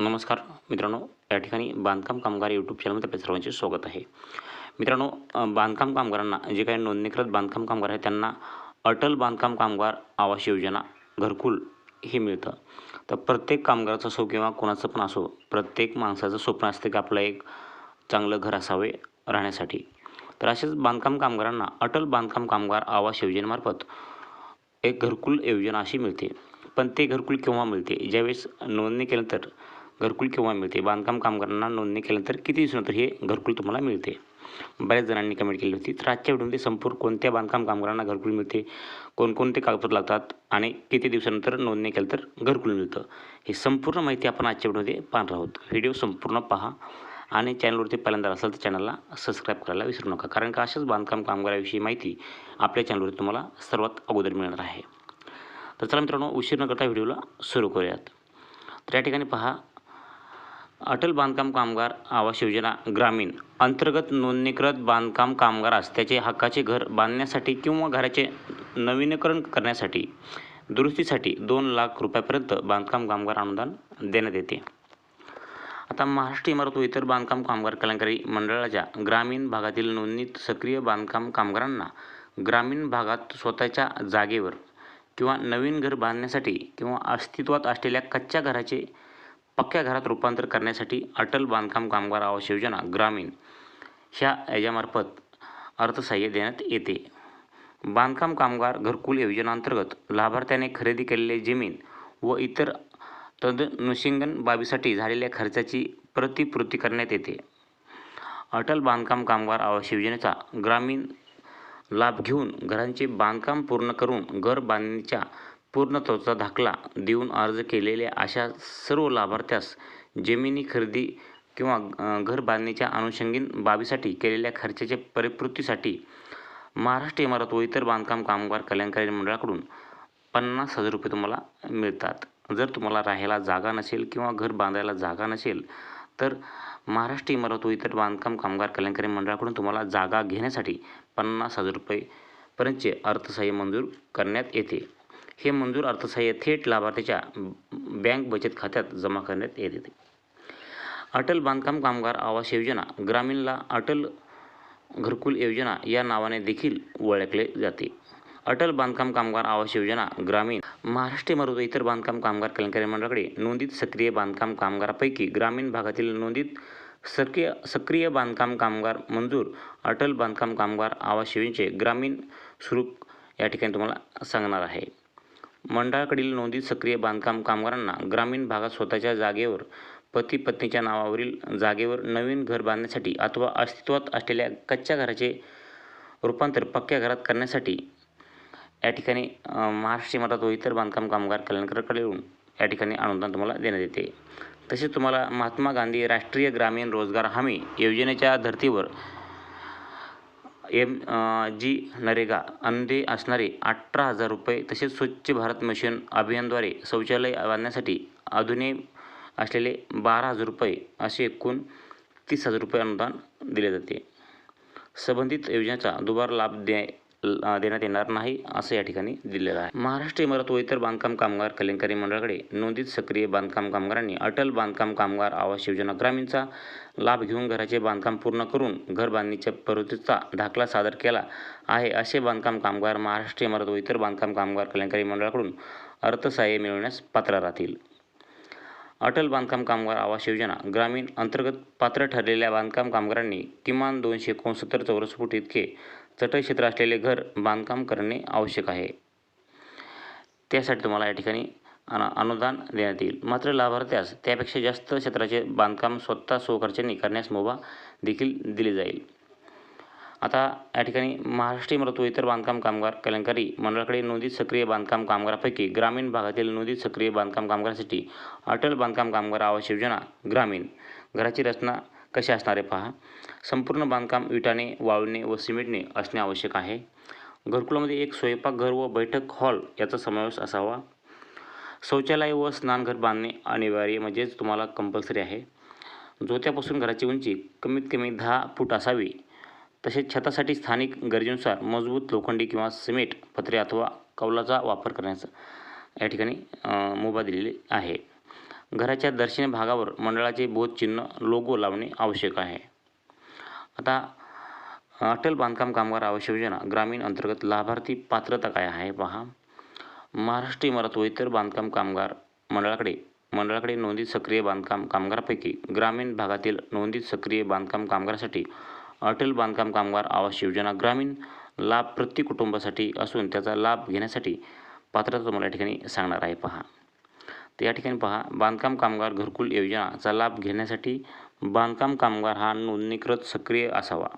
नमस्कार मित्रांनो या ठिकाणी बांधकाम कामगार यूट्यूब चॅनलमध्ये आपल्या सर्वांचे स्वागत आहे. मित्रांनो बांधकाम कामगारांना जे काही नोंदणीकृत बांधकाम कामगार आहेत त्यांना अटल बांधकाम कामगार आवास योजना घरकुल हे मिळतं. तर प्रत्येक कामगाराचं असो किंवा कोणाचं पण असो प्रत्येक माणसाचं स्वप्न असतं की आपलं एक चांगलं घर असावे राहण्यासाठी. तर असेच बांधकाम कामगारांना अटल बांधकाम कामगार आवास योजनेमार्फत एक घरकुल योजना अशी मिळते. पण ते घरकुल केव्हा मिळते? ज्यावेळेस नोंदणी केल्यानंतर घरकुल केव्हा मिळते? बांधकाम कामगारांना नोंदणी केल्यानंतर किती दिवसानंतर हे घरकुल तुम्हाला मिळते? बऱ्याच जणांनी कमेंट केली होती. तर आजच्या व्हिडिओमध्ये संपूर्ण कोणत्या बांधकाम कामगारांना घरकुल मिळते? कोणकोणते कागदपत्र लागतात? आणि किती दिवसानंतर नोंदणी केलं तर घरकुल मिळतं? ही संपूर्ण माहिती आपण आजच्या व्हिडिओमध्ये पाहणार आहोत. व्हिडिओ संपूर्ण पहा आणि चॅनलवरती पहिल्यांदा असेल तर चॅनलला सबस्क्राईब करायला विसरू नका. कारण का? अशाच बांधकाम कामगाराविषयी माहिती आपल्या चॅनलवरती तुम्हाला सर्वात अगोदर मिळणार आहे. तर चला मित्रांनो उशीर न करता व्हिडिओला सुरू करूयात. तर या ठिकाणी पहा अटल बांधकाम कामगार आवास योजना ग्रामीण. अंतर्गत नोंदणीकृत बांधकाम कामगार असल्याचे हक्काचे घर बांधण्यासाठी किंवा घराचे नवीनीकरण करण्यासाठी दुरुस्तीसाठी दोन लाख रुपयापर्यंत बांधकाम कामगार अनुदान देण्यात येते. आता महाराष्ट्र इमारत व इतर बांधकाम कामगार कल्याणकारी मंडळाच्या ग्रामीण भागातील नोंदणीत सक्रिय बांधकाम कामगारांना ग्रामीण भागात स्वतःच्या जागेवर किंवा नवीन घर बांधण्यासाठी किंवा अस्तित्वात असलेल्या कच्च्या घराचे पक्क्या घरात रूपांतर करण्यासाठी अटल बांधकाम कामगार आवास योजना ग्रामीण ह्या याच्यामार्फत अर्थसहाय्य देण्यात येते. बांधकाम कामगार घरकुल योजनांतर्गत लाभार्थ्याने खरेदी केलेले जमीन व इतर तदनुषंगन बाबीसाठी झालेल्या खर्चाची प्रतिपूर्ती करण्यात येते. अटल बांधकाम कामगार आवास योजनेचा ग्रामीण लाभ घेऊन घरांचे बांधकाम पूर्ण करून घर बांधणीच्या पूर्णत्वाचा दाखला देऊन अर्ज केलेल्या अशा सर्व लाभार्थ्यास जमिनी खरेदी किंवा घर बांधणीच्या अनुषंगीन बाबीसाठी केलेल्या खर्चाच्या परिपूर्तीसाठी महाराष्ट्र इमारत व इतर बांधकाम कामगार कल्याणकारी मंडळाकडून पन्नास हजार रुपये तुम्हाला मिळतात. जर तुम्हाला राहायला जागा नसेल किंवा घर बांधायला जागा नसेल तर महाराष्ट्र इमारत व इतर बांधकाम कामगार कल्याणकारी मंडळाकडून तुम्हाला जागा घेण्यासाठी पन्नास हजार रुपयेपर्यंतचे अर्थसहाय्य मंजूर करण्यात येते. हे मंजूर अर्थसहाय्य थेट लाभार्थीच्या बँक बचत खात्यात जमा करण्यात येते अटल बांधकाम कामगार आवास योजना ग्रामीणला अटल घरकुल योजना या नावाने देखील ओळखले जाते. अटल बांधकाम कामगार आवास योजना ग्रामीण महाराष्ट्र मरुद इतर बांधकाम कामगार कल्याणकारी मंडळाकडे नोंदित सक्रिय बांधकाम कामगारापैकी ग्रामीण भागातील नोंदित सक्रिय सक्रिय बांधकाम कामगार मंजूर अटल बांधकाम कामगार आवास योजनेचे ग्रामीण स्वरूप या ठिकाणी तुम्हाला सांगणार आहे. मंडळाकडील नोंदीत सक्रिय बांधकाम कामगारांना ग्रामीण भागात स्वतःच्या जागेवर पती पत्नीच्या नावावरील जागेवर नवीन घर बांधण्यासाठी अथवा अस्तित्वात असलेल्या कच्च्या घराचे रूपांतर पक्क्या घरात करण्यासाठी या ठिकाणी महाराष्ट्रीय महाराष्ट्र व इतर बांधकाम कामगार कल्याणकाराकडून या ठिकाणी अनुदान तुम्हाला देण्यात येते. तसेच तुम्हाला महात्मा गांधी राष्ट्रीय ग्रामीण रोजगार हमी योजनेच्या धर्तीवर एम जी नरेगा अंदे असणारे अठरा हजार रुपये तसेच स्वच्छ भारत मिशन अभियानद्वारे शौचालय बांधण्यासाठी अधुने असलेले बारा हजार रुपये असे एकूण तीस हजार रुपये अनुदान दिले जाते. संबंधित योजनेचा दुबार लाभ दे देण्यात येणार नाही असं या ठिकाणी दिलेलं आहे. महाराष्ट्र इमारत व इतर बांधकाम कामगार कल्याणकारी मंडळाकडे नोंदित सक्रिय बांधकाम कामगारांनी अटल बांधकाम कामगार आवास योजना ग्रामीणचा लाभ घेऊन घराचे बांधकाम पूर्ण करून घर बांधणीच्या प्रवृत्तीचा दाखला सादर केला आहे असे बांधकाम कामगार महाराष्ट्र इमारत व इतर बांधकाम कामगार कल्याणकारी मंडळाकडून अर्थसहाय्य मिळवण्यास पात्र राहतील. अटल बांधकाम कामगार आवास योजना ग्रामीण अंतर्गत पात्र ठरलेल्या बांधकाम कामगारांनी किमान दोनशे एकोणसत्तर चौरस फूट इतके चटई क्षेत्र असलेले घर बांधकाम करणे आवश्यक आहे. त्यासाठी तुम्हाला या ठिकाणी अना अनुदान देण्यात येईल. मात्र लाभार्थ्यास त्यापेक्षा जास्त क्षेत्राचे बांधकाम स्वतः स्वखर्चाने करण्यास मुभा देखील दिली जाईल. आता या ठिकाणी महाराष्ट्रीय मृत्यू इतर बांधकाम कामगार कल्याणकारी मंडळाकडे नोंदीत सक्रिय बांधकाम कामगारापैकी ग्रामीण भागातील नोंदीत सक्रिय बांधकाम कामगारासाठी अटल बांधकाम कामगार आवास योजना ग्रामीण घराची रचना कसे असणारे पहा. संपूर्ण बांधकाम विटाने वाळूने व सिमेंटने असणे आवश्यक आहे. घरकुलामध्ये एक स्वयंपाकघर व बैठक हॉल याचा समावेश असावा. शौचालय व स्नानघर बांधणे अनिवार्य म्हणजेच तुम्हाला कंपल्सरी आहे. जोत्यापासून घराची उंची कमीत कमी दहा फूट असावी. तसेच छतासाठी स्थानिक गरजेनुसार मजबूत लोखंडी किंवा सिमेंट पत्रे अथवा कौलाचा वापर करण्याचा या ठिकाणी मुभा दिलेली आहे. घराच्या दर्शनी भागावर मंडळाचे बोधचिन्ह लोगो लावणे आवश्यक आहे. आता अटल बांधकाम कामगार आवास योजना ग्रामीण अंतर्गत लाभार्थी पात्रता काय आहे पहा. महाराष्ट्र इमारत व इतर बांधकाम कामगार मंडळाकडे मंडळाकडे नोंदीत सक्रिय बांधकाम कामगारापैकी ग्रामीण भागातील नोंदीत सक्रिय बांधकाम कामगारासाठी अटल बांधकाम कामगार आवास योजना ग्रामीण लाभ प्रति कुटुंबासाठी असून त्याचा लाभ घेण्यासाठी पात्रता तुम्हाला या ठिकाणी सांगणार आहे पहा. तर या ठिकाणी पहा बांधकाम कामगार घरकुल योजनाचा लाभ घेण्यासाठी बांधकाम कामगार हा नोंदणीकृत सक्रिय असावा.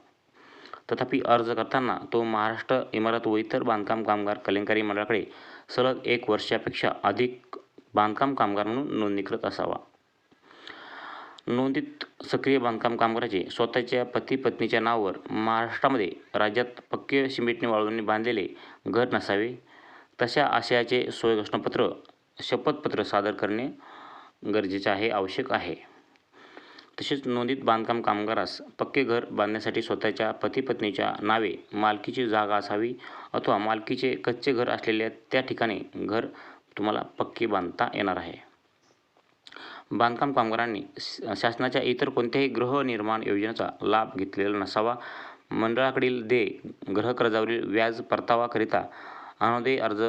तथापि अर्ज करताना तो महाराष्ट्र इमारत व इतर बांधकाम कामगार कल्याणकारी मंडळाकडे सलग एक वर्षापेक्षा अधिक बांधकाम कामगार म्हणून नोंदणीकृत असावा. नोंदीत सक्रिय बांधकाम कामगाराचे स्वतःच्या पती पत्नीच्या नावावर महाराष्ट्रामध्ये राज्यात पक्के सिमेंटने वाळूंनी बांधलेले घर नसावे तशा आशयाचे सोय घोषणापत्र शपथपत्र सादर करणे गरजेचे आहे आवश्यक आहे. तसेच नोंदीत बांधकाम कामगारास पक्के घर बांधण्यासाठी स्वतःच्या पती पत्नीच्या नावे मालकीची जागा असावी अथवा मालकीचे कच्चे घर असलेल्या त्या ठिकाणी घर तुम्हाला पक्के बांधता येणार आहे. बांधकाम कामगारांनी शासनाच्या इतर कोणत्याही गृहनिर्माण योजनेचा लाभ घेतलेला नसावा. मंडळाकडील दे गृहकर्जावरील व्याज परतावाकरिता अनुदे अर्ज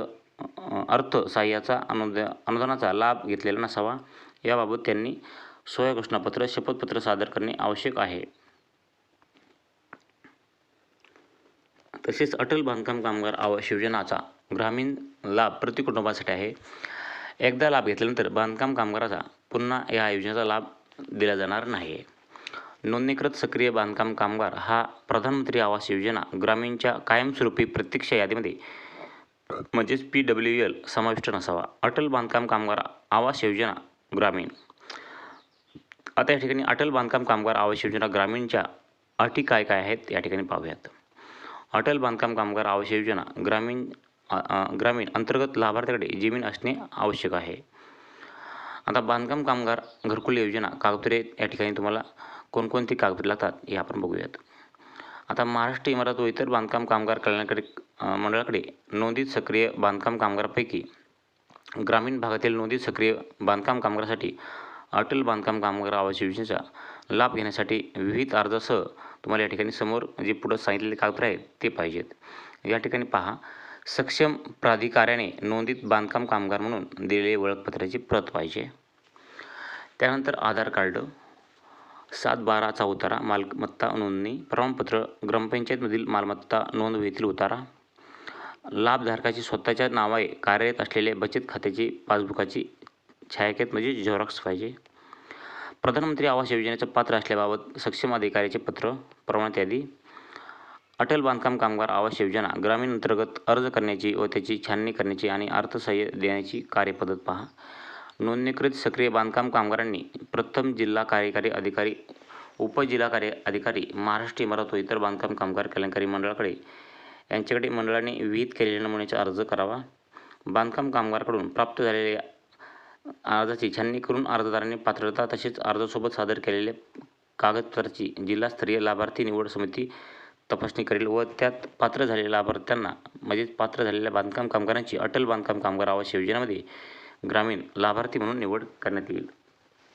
अर्थ सहाय्याचा अनुद अनुदानाचा लाभ घेतलेला नसावा. याबाबत त्यांनी सोया घोषणापत्र शपथपत्र सादर करणे आवश्यक आहे. तसेच अटल बांधकाम कामगार आवास योजनाचा ग्रामीण लाभ प्रति कुटुंबासाठी आहे. एकदा लाभ घेतल्यानंतर बांधकाम कामगाराचा पुन्हा या योजनेचा लाभ दिला जाणार नाही. नोंदणीकृत सक्रिय बांधकाम कामगार हा प्रधानमंत्री आवास योजना ग्रामीणच्या कायमस्वरूपी प्रत्यक्ष यादीमध्ये म्हणजेच पी डब्ल्यू एल समाविष्ट नसावा. अटल बांधकाम कामगार आवास योजना ग्रामीण. आता या ठिकाणी अटल बांधकाम कामगार आवास योजना ग्रामीणच्या अटी काय काय आहेत या ठिकाणी पाहूयात. अटल बांधकाम कामगार आवास योजना ग्रामीण ग्रामीण अंतर्गत लाभार्थ्याकडे जमीन असणे आवश्यक आहे. आता बांधकाम कामगार घरकुल योजना कागदपत्रे या ठिकाणी तुम्हाला कोणकोणती कागदपत्रे लागतात हे आपण बघूयात. आता महाराष्ट्र इमारत व इतर बांधकाम कामगार कल्याणाकडे मंडळाकडे नोंदीत सक्रिय बांधकाम कामगारापैकी ग्रामीण भागातील नोंदीत सक्रिय बांधकाम कामगारासाठी अटल बांधकाम कामगार आवास योजनेचा लाभ घेण्यासाठी विविध अर्जासह तुम्हाला या ठिकाणी समोर जे पुढं सांगितलेले कागदपत्र आहेत ते पाहिजेत. या ठिकाणी पहा सक्षम प्राधिकाऱ्याने नोंदीत बांधकाम कामगार म्हणून दिलेले ओळखपत्राची प्रत पाहिजे. त्यानंतर आधार कार्ड सात बाराचा उतारा मालमत्ता नोंदणी प्रमाणपत्र ग्रामपंचायतमधील मालमत्ता नोंदवहीतील उतारा लाभधारकाची स्वतःच्या नावाने कार्यरत असलेल्या बचत खात्याची पासबुकाची छायाकेत म्हणजे झेरॉक्स पाहिजे. प्रधानमंत्री आवास योजनेचं पात्र असल्याबाबत सक्षम अधिकाऱ्याचे पत्र प्रमाणात यादी. अटल बांधकाम कामगार आवास योजना ग्रामीण अंतर्गत अर्ज करण्याची व त्याची छाननी करण्याची आणि अर्थसहाय्य देण्याची कार्यपद्धत पहा. नोंदणीकृत सक्रिय बांधकाम कामगारांनी प्रथम जिल्हा कार्यकारी अधिकारी उपजिल्हा कार्य अधिकारी महाराष्ट्र इमारत व इतर बांधकाम कामगार कल्याणकारी मंडळाकडे यांच्याकडे मंडळाने विहित केलेल्या नमुन्याचा अर्ज करावा. बांधकाम कामगाराकडून प्राप्त झालेल्या अर्जाची छाननी करून अर्जदारांनी पात्रता तसेच अर्जासोबत सादर केलेल्या कागदपत्राची जिल्हास्तरीय लाभार्थी निवड समिती तपासणी करेल व त्यात पात्र झालेल्या लाभार्थ्यांना म्हणजेच पात्र झालेल्या बांधकाम कामगारांची अटल बांधकाम कामगार आवास योजनेमध्ये ग्रामीण लाभार्थी म्हणून निवड करण्यात येईल.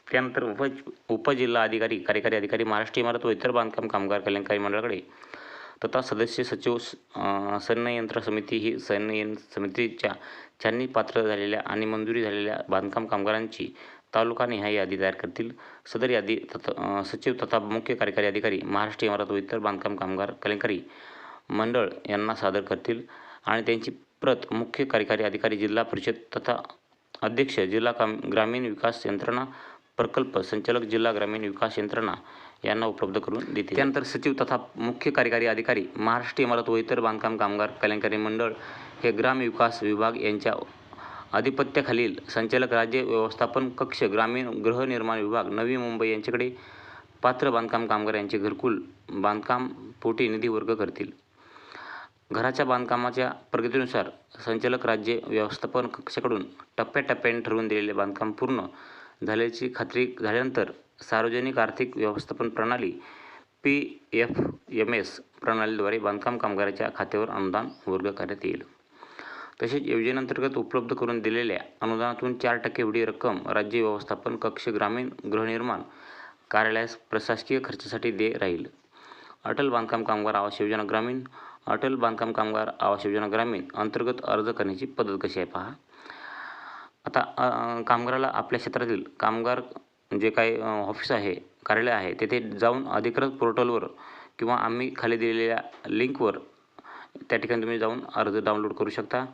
त्यानंतर उप उपजिल्हा अधिकारी कार्यकारी अधिकारी महाराष्ट्र इमारत व इतर बांधकाम कामगार कल्याणकारी मंडळाकडे तथा सदस्य सचिव स- समिती ही संयन समितीच्या छाननी पात्र झालेल्या आणि मंजुरी झालेल्या बांधकाम कामगारांची तालुकानिहाय यादी तयार करतील. सदर यादी तथा सचिव तथा मुख्य कार्यकारी अधिकारी महाराष्ट्र इमारत व इतर बांधकाम कामगार कल्याणकारी मंडळ यांना सादर करतील आणि त्यांची प्रत मुख्य कार्यकारी अधिकारी जिल्हा परिषद तथा अध्यक्ष जिल्हा काम ग्रामीण विकास यंत्रणा प्रकल्प संचालक जिल्हा ग्रामीण विकास यंत्रणा यांना उपलब्ध करून देते त्यानंतर सचिव तथा मुख्य कार्यकारी अधिकारी महाराष्ट्र इमारत व इतर बांधकाम कामगार कल्याणकारी मंडळ हे ग्रामविकास विभाग यांच्या आधिपत्याखालील संचालक राज्य व्यवस्थापन कक्ष ग्रामीण गृहनिर्माण विभाग नवी मुंबई यांच्याकडे पात्र बांधकाम कामगार यांचे घरकुल बांधकाम पोटी निधी वर्ग करतील. घराच्या बांधकामाच्या प्रगतीनुसार संचालक राज्य व्यवस्थापन कक्षाकडून टप्प्याटप्प्याने ठरवून दिलेले बांधकाम पूर्ण झाल्याची खात्री झाल्यानंतर सार्वजनिक आर्थिक व्यवस्थापन प्रणाली पी एफ एम एस प्रणालीद्वारे बांधकाम कामगाराच्या खात्यावर अनुदान वर्ग करण्यात येईल. तसेच योजनेअंतर्गत उपलब्ध करून दिलेल्या अनुदानातून चार टक्के एवढी रक्कम राज्य व्यवस्थापन कक्ष ग्रामीण गृहनिर्माण कार्यालयास प्रशासकीय खर्चासाठी दे राहील. अटल बांधकाम कामगार आवास योजना ग्रामीण अटल बांधकाम कामगार आवास योजना ग्रामीण अंतर्गत अर्ज करण्याची पद्धत कशी आहे पहा. आता कामगाराला आपल्या क्षेत्रातील कामगार जे काही ऑफिस आहे कार्यालय आहे तेथे जाऊन अधिकृत पोर्टलवर किंवा आम्ही खाली दिलेल्या लिंकवर त्या ठिकाणी तुम्ही जाऊन अर्ज डाउनलोड करू शकता.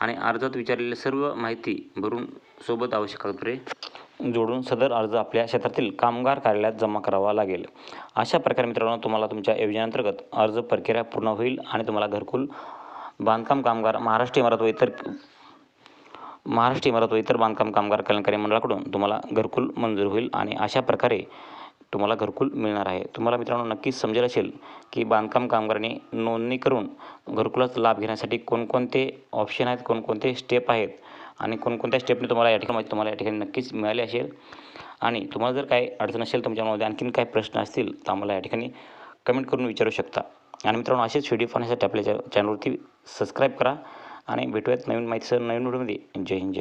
आणि अर्जात विचारलेली सर्व माहिती भरून सोबत आवश्यक कागदपत्रे जोडून सदर अर्ज आपल्या क्षेत्रातील कामगार कार्यालयात जमा करावा लागेल. अशा प्रकारे मित्रांनो तुम्हाला तुमच्या योजनेअंतर्गत अर्ज प्रक्रिया पूर्ण होईल आणि तुम्हाला घरकुल बांधकाम कामगार महाराष्ट्र इमारत व इतर महाराष्ट्र इमारत व इतर बांधकाम कामगार कल्याणकारी मंडळाकडून तुम्हाला घरकुल मंजूर होईल आणि अशा प्रकारे तुम्हाला घरकुल मिळणार आहे. तुम्हाला मित्रांनो नक्कीच समजेल असेल की बांधकाम कामगारांनी नोंदणी करून घरकुलाचा लाभ घेण्यासाठी कोणकोणते ऑप्शन आहेत कोणकोणते स्टेप आहेत आणि कोणकोणत्या स्टेपने तुम्हाला या ठिकाणी म्हणजे तुम्हाला या ठिकाणी नक्कीच मिळाले असेल. आणि तुम्हाला जर काही अडचण असेल तुमच्यामध्ये आणखीन काही प्रश्न असतील तर आम्हाला या ठिकाणी कमेंट करून विचारू शकता. आणि मित्रांनो असेच व्हिडिओ पाहण्यासाठी आपल्या चॅनलवरती सबस्क्राईब करा. आणि भेटूयात नवीन माहितीसह नवीन व्हिडिओमध्ये. जय हिंद जय